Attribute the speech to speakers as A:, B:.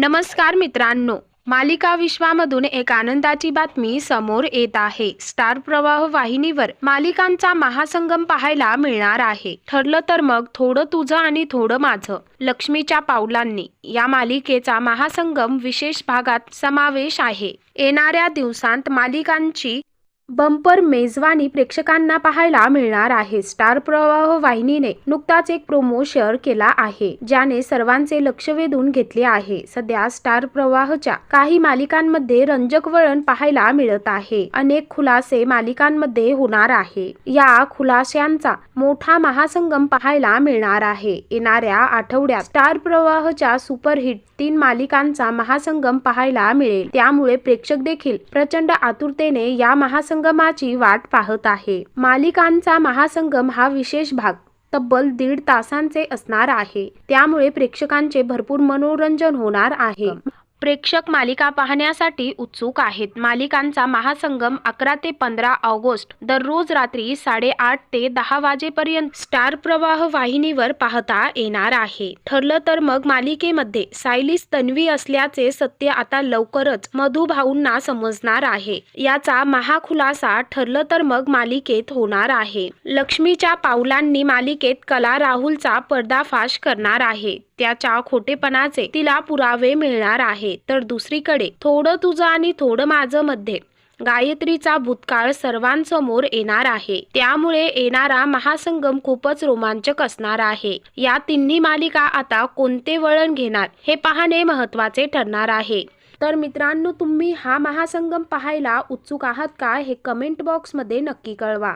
A: नमस्कार मित्रांनो. मालिका विश्वामधून एक आनंदाची बातमी समोर येत आहे. स्टार प्रवाह वाहिनीवर मालिकांचा महासंगम पाहायला मिळणार आहे. ठरलं तर मग थोडं तुझं आणि थोडं माझं लक्ष्मीच्या पावलांनी. या मालिकेचा महासंगम विशेष भागात समावेश आहे. येणाऱ्या दिवसांत मालिकांची बंपर मेजवानी प्रेक्षकांना पाहायला मिळणार आहे. स्टार प्रवाह वाहिनीने नुकताच एक प्रोमो शेअर केला आहे ज्याने सर्वांचे लक्ष वेधून घेतले आहे. सध्या स्टार प्रवाहच्या काही मालिकांमध्ये रंजक वळण पाहायला मिळत आहे. अनेक खुलासे मालिकांमध्ये होणार आहे. या खुलाशांचा मोठा महासंगम पाहायला मिळणार आहे. येणाऱ्या आठवड्यात स्टार प्रवाहच्या सुपरहिट तीन मालिकांचा महासंगम पाहायला मिळेल. त्यामुळे प्रेक्षक देखील प्रचंड आतुरतेने या महासंगमाची वाट पाहत आहे. मालिकांचा महासंगम हा विशेष भाग तब्बल दीड तासांचे असणार आहे. त्यामुळे प्रेक्षकांचे भरपूर मनोरंजन होणार आहे. प्रेक्षक मालिका पाहण्यासाठी उत्सुक आहेत. मालिकांचा महासंगम अकरा ते पंधरा ऑगस्ट दररोज रात्री साडेआठ ते दहा वाजेपर्यंत स्टार प्रवाह वाहिनीवर पाहता येणार आहे. ठरलं तर मग मालिकेमध्ये सायलीस तन्वी असल्याचे सत्य आता लवकरच मधुभाऊंना समजणार आहे. याचा महाखुलासा ठरलं तर मग मालिकेत होणार आहे. लक्ष्मीच्या पावलांनी मालिकेत कला राहुलचा पर्दाफाश करणार आहे. त्याच्या खोटेपणाचे तिला पुरावे मिळणार आहे तर दुसरीकडे थोडं तुझं आणि थोडं माझं मध्ये गायत्रीचा भूतकाळ सर्वांसमोर येणार आहे. त्यामुळे येणारा महासंगम खूपच रोमांचक असणार आहे. या तिन्ही मालिका आता कोणते वळण घेणार हे पाहणे महत्त्वाचे ठरणार आहे. तर मित्रांनो तुम्ही हा महासंगम पाहायला उत्सुक आहात का हे कमेंट बॉक्समध्ये नक्की कळवा.